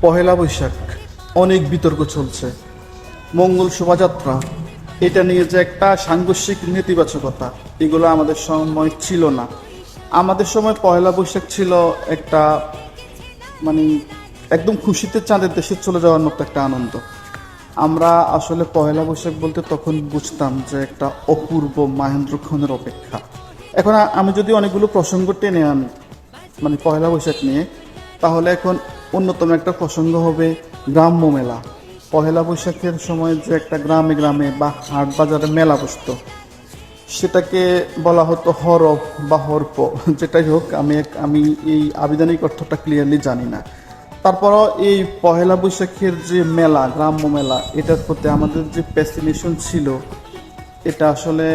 পহেলা বৈশাখ, অনেক বিতর্ক চলছে। মঙ্গল শোভাযাত্রা, এটা নিয়ে যে একটা সাংঘর্ষিক নেতিবাচকতা, এগুলো আমাদের সময় ছিল না। আমাদের সময় পহেলা বৈশাখ ছিল একটা মানে একদম খুশিতে চাঁদের দেশে চলে যাওয়ার মতো একটা আনন্দ। আমরা আসলে পহেলা বৈশাখ বলতে তখন বুঝতাম যে একটা অপূর্ব মাহেন্দ্রক্ষণের অপেক্ষা। এখন আমি যদি অনেকগুলো প্রসঙ্গ টেনে আনি মানে পয়লা বৈশাখ নিয়ে, তাহলে এখন অন্যতম একটা প্রসঙ্গ হবে গ্রাম্য মেলা। পহেলা বৈশাখের সময় যে একটা গ্রামে গ্রামে বা হাট বাজারে মেলা বসতো, সেটাকে বলা হতো হরফ বা হরপ, যেটাই হোক, আমি আমি এই আবিধানিক অর্থটা ক্লিয়ারলি জানি না। তারপরও এই পহেলা বৈশাখের যে মেলা, গ্রাম্য মেলা, এটার প্রতি আমাদের যে প্যাসিনেশন ছিল, এটা আসলে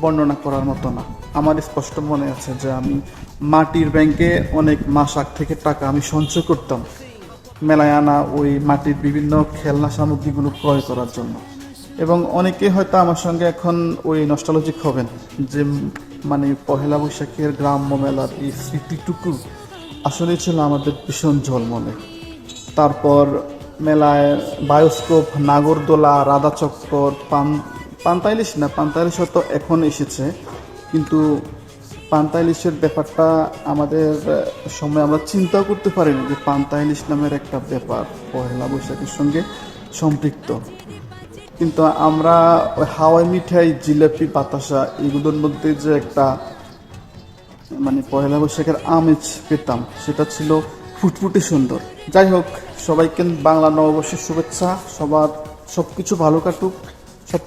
বর্ণনা করার মতো না। আমার স্পষ্ট মনে আছে যে আমি মাটির ব্যাংকে অনেক মাস আগ থেকে টাকা আমি সঞ্চয় করতাম। মেলায় আনা ওই মাটির বিভিন্ন খেলনা সামগ্রীগুলো ক্রয় করার জন্য। এবং অনেকে হয়তো আমার সঙ্গে এখন ওই নস্টালজিক হবেন যে মানে পহেলা বৈশাখের গ্রাম্য মেলার এই স্মৃতিটুকু আসলে ছিল আমাদের ভীষণ ঝলমলে। তারপর মেলায় বায়োস্কোপ নাগরদোলা, রাধা চক্কর, পান পান্তা ইলিশ না পান্তা ইলিশ হয়তো এখন এসেছে, কিন্তু পান্তা ইলিশের ব্যাপারটা আমাদের সময় আমরা চিন্তাও করতে পারিনি যে পান্তা ইলিশ নামের একটা ব্যাপার, পহেলা বৈশাখের সঙ্গে সম্পৃক্ত। কিন্তু আমরা ওই হাওয়াই মিঠাই, জিলাপি, বাতাসা এগুলোর মধ্যে যে একটা মানে পয়লা বৈশাখের আমেজ পেতাম, সেটা ছিল ফুটফুটে সুন্দর। যাই হোক, সবাইকে বাংলা নববর্ষের শুভেচ্ছা, সবার সব কিছু ভালো কাটুক সব